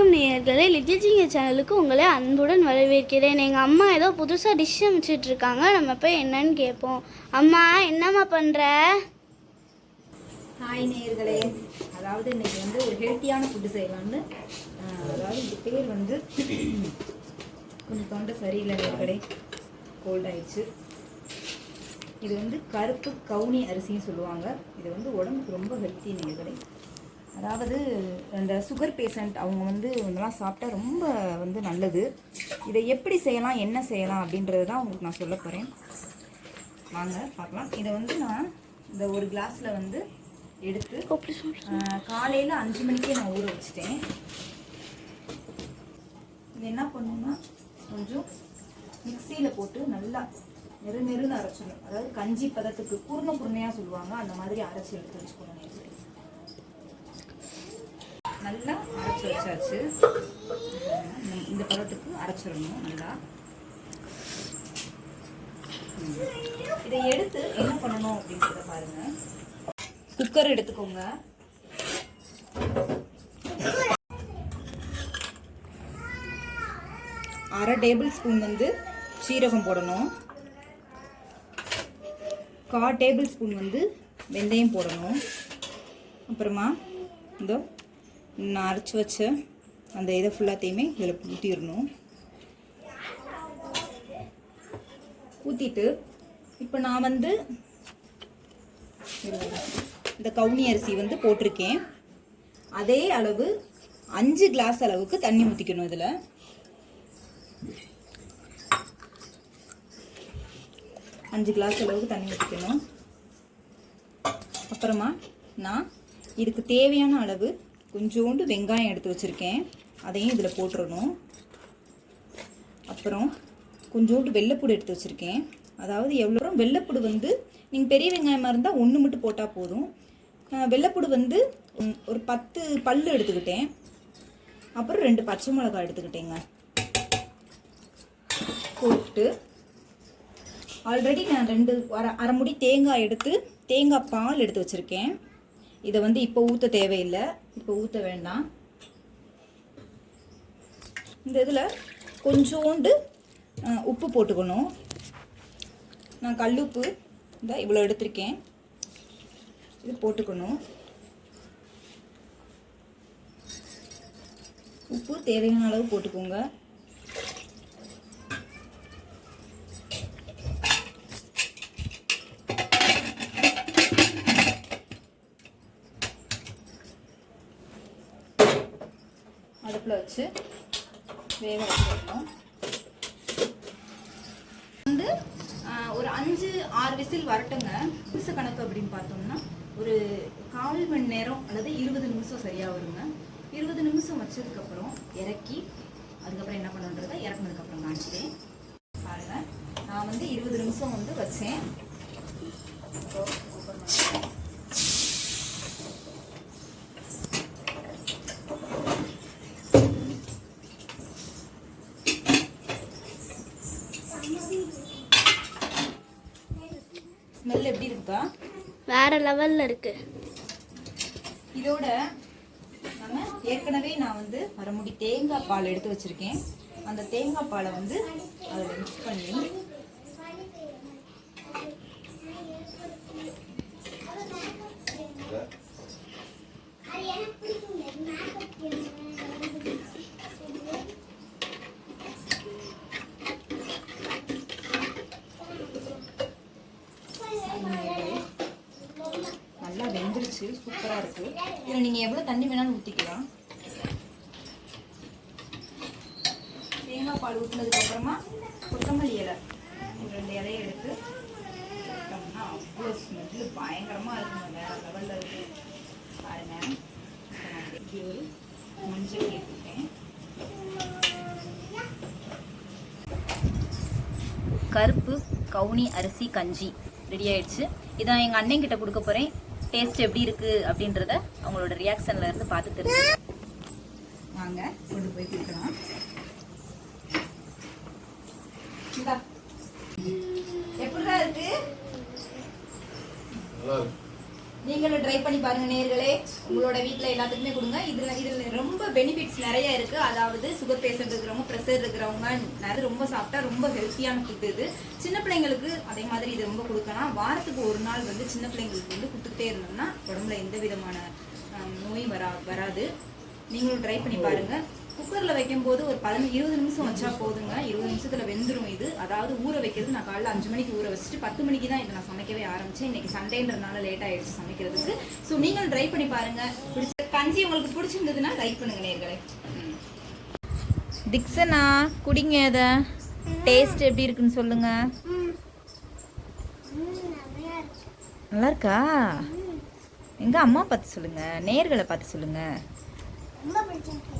வணக்கம் நேயர்களே லிட்டில்ஜிங்க சேனலுக்கு உங்களை அன்புடன் வரவேற்கிறேன். எங்கள் அம்மா ஏதோ புதுசாக டிஷ் அமைச்சிட்ருக்காங்க நம்ம போய் என்னன்னு கேட்போம் அம்மா என்னம்மா பண்ணுற ஹாய் நேயர்களே. அதாவது இன்னைக்கு வந்து ஒரு ஹெல்த்தியான ஃபுட்டு செய்யலாம்னு அதாவது இது பேர் வந்து கொஞ்சம் தொண்டை சரியில்லை நேர்களே கோல்ட் ஆயிடுச்சு. இது வந்து கருப்பு கவுனி அரிசின்னு சொல்லுவாங்க. இது வந்து உடம்புக்கு ரொம்ப ஹெல்த்தி நேர்களே அதாவது இந்த சுகர் பேஷண்ட் அவங்க வந்து இதெல்லாம் சாப்பிட்டா ரொம்ப வந்து நல்லது. இதை எப்படி செய்யலாம் என்ன செய்யலாம் அப்படின்றது தான் உங்களுக்கு நான் சொல்ல போகிறேன் வாங்க பார்க்கலாம். இதை வந்து நான் இந்த ஒரு கிளாஸில் வந்து எடுத்து காலையில் அஞ்சு மணிக்கே நான் ஊற வச்சுட்டேன். இது என்ன பண்ணுன்னா கொஞ்சம் மிக்சியில் போட்டு நல்லா நெரு நெருன்னு அரைச்சிடணும். அதாவது கஞ்சி பதத்துக்கு குருணை குருணையாக சொல்லுவாங்க. அந்த மாதிரி அரைச்சி எடுத்து வச்சுக்கணும் நல்லா அரைச்சி வச்சாச்சு. இந்த- இந்த அரைச்சிடணும் நல்லா. இதை எடுத்து என்ன பண்ணணும் அப்படின்றத பாருங்க. குக்கர் எடுத்துக்கோங்க. அரை டேபிள் ஸ்பூன் வந்து சீரகம் போடணும். கா டேபிள் ஸ்பூன் வந்து வெந்தயம் போடணும். அப்புறமா இதோ அரைச்சி வச்ச அந்த இதை ஃபுல்லாத்தையுமே இதில் ஊற்றிடணும் ஊற்றிட்டு இப்போ நான் வந்து இந்த கவுனி அரிசி வந்து போட்டிருக்கேன். அதே அளவு அஞ்சு கிளாஸ் அளவுக்கு தண்ணி ஊற்றிக்கணும் இதில். அஞ்சு கிளாஸ் அளவுக்கு தண்ணி ஊற்றிக்கணும் அப்புறமா நான் இதுக்கு தேவையான அளவு கொஞ்சோண்டு வெங்காயம் எடுத்து வச்சுருக்கேன். அதையும் இதில் போட்டுறணும். அப்புறம் கொஞ்சோண்டு வெள்ளைப்பூடு எடுத்து வச்சுருக்கேன். அதாவது எவ்வளோ வெள்ளைப்பூடு வந்து நீங்கள் பெரிய வெங்காயமாக இருந்தால் ஒன்று மட்டும் போட்டால் போதும். வெள்ளைப்பூடு வந்து ஒரு பத்து பல் எடுத்துக்கிட்டேன். அப்புறம் ரெண்டு பச்சை மிளகாய் எடுத்துக்கிட்டேங்க. போட்டு ஆல்ரெடி நான் ரெண்டு அரை அரை முடி தேங்காய் எடுத்து தேங்காய் பால் எடுத்து வச்சுருக்கேன். இதை வந்து இப்போ ஊற்ற தேவையில்லை. இப்போ ஊற்ற வேண்டாம். இந்த இதில் கொஞ்சோண்டு உப்பு போட்டுக்கணும். நான் கல்லுப்பு இந்த இவ்வளோ எடுத்திருக்கேன். இது போட்டுக்கணும். உப்பு தேவையான அளவு போட்டுக்கோங்க. அடுப்பில் வச்சு வேக வச்சிடணும் வந்து ஒரு அஞ்சு ஆறு விசில் வரட்டுங்க. நிமிஷ கணக்கு அப்படின்னு பார்த்தோம்னா ஒரு கால் மணி நேரம் அல்லது இருபது நிமிஷம் சரியாக வருங்க. இருபது நிமிஷம் வச்சதுக்கப்புறம் இறக்கி அதுக்கப்புறம் என்ன பண்ணுன்றதை இறக்குனதுக்கப்புறம் காமிச்சிட்டேன் பாருங்க. நான் வந்து இருபது நிமிஷம் வந்து வச்சேன். ஸ்மெல் எப்படி இருக்குப்பா வேற லெவலில் இருக்கு. இதோட நம்ம ஏற்கனவே நான் வந்து அரை முடி தேங்காய் பால் எடுத்து வச்சிருக்கேன். அந்த தேங்காய் பாலை வந்து அதில் மிக்ஸ் பண்ணி நல்லா வெந்துருச்சு. சூப்பராக இருக்குது இதில் நீங்கள் எவ்வளோ தண்ணி வேணாலும் ஊற்றிக்கலாம் தேங்காய் பால் ஊற்றினதுக்கப்புறமா கொத்தமல்லி இலை. ரெண்டு இலையை எடுத்து போட்டோம்னா அவ்வளோ ஸ்மெல்லு பயங்கரமாக இருக்குங்க வேறு லெவலில் இருக்குது பாருங்க. நான் இப்படி ஒரு மஞ்சள் கேட்டுருக்கேன் கருப்பு கவுனி அரிசி கஞ்சி. ரெடி ஆயிடுச்சு இதான் எங்கள் அண்ணன் கிட்ட கொடுக்க போகிறேன் டேஸ்ட் எப்படி இருக்கு அப்படின்றத அவங்களோட ரியாக்ஷன்ல இருந்து பார்த்து தெரிஞ்சு வாங்க கொண்டு போய் கொடுக்கலாம். எப்படிடா இருக்கு. நீங்களும் ட்ரை பண்ணி பாருங்க நேர்களே. உங்களோட வீட்டில் எல்லாத்துக்குமே கொடுங்க. இதில் இதில் ரொம்ப பெனிஃபிட்ஸ் நிறைய இருக்கு. அதாவது சுகர் பேஷண்ட் இருக்கிறவங்க ப்ரெஷர் இருக்கிறவங்க நிறைய ரொம்ப சாப்பிட்டா ரொம்ப ஹெல்த்தியான ஃபுட் இது. சின்ன பிள்ளைங்களுக்கு அதே மாதிரி இது ரொம்ப கொடுக்கலாம். வாரத்துக்கு ஒரு நாள் வந்து சின்ன பிள்ளைங்களுக்கு வந்து கொடுத்துக்கிட்டே இருந்தோம்னா உடம்புல எந்த விதமான நோயும் வரா வராது. நீங்களும் ட்ரை பண்ணி பாருங்க. குக்கரில் வைக்கும்போது ஒரு பதினஞ்சு இருபது நிமிஷம் வச்சா போதுங்க. இருபது நிமிஷத்துல வெந்துடும் இது. அதாவது ஊற வைக்கிறது நான் காலைல அஞ்சு மணிக்கு ஊற வச்சுட்டு பத்து மணிக்கு தான் இதை நான் சமைக்கவே ஆரம்பிச்சேன். இன்னைக்கு சண்டேன்றதுனால லேட் ஆயிடுச்சு சமைக்கிறதுக்கு. ஸோ நீங்களும் ட்ரை பண்ணி பாருங்க. பிடிச்ச கஞ்சி உங்களுக்கு பிடிச்சிருந்ததுன்னா லைக் பண்ணுங்க நேர்களே. திக்ஸனா குடிங்க இதை. டேஸ்ட் எப்படி இருக்குன்னு சொல்லுங்க. நல்லா இருக்கா எங்க அம்மா பார்த்து சொல்லுங்க. நேர்களை பார்த்து சொல்லுங்க. ரொம்ப பிடிச்சிருக்கு.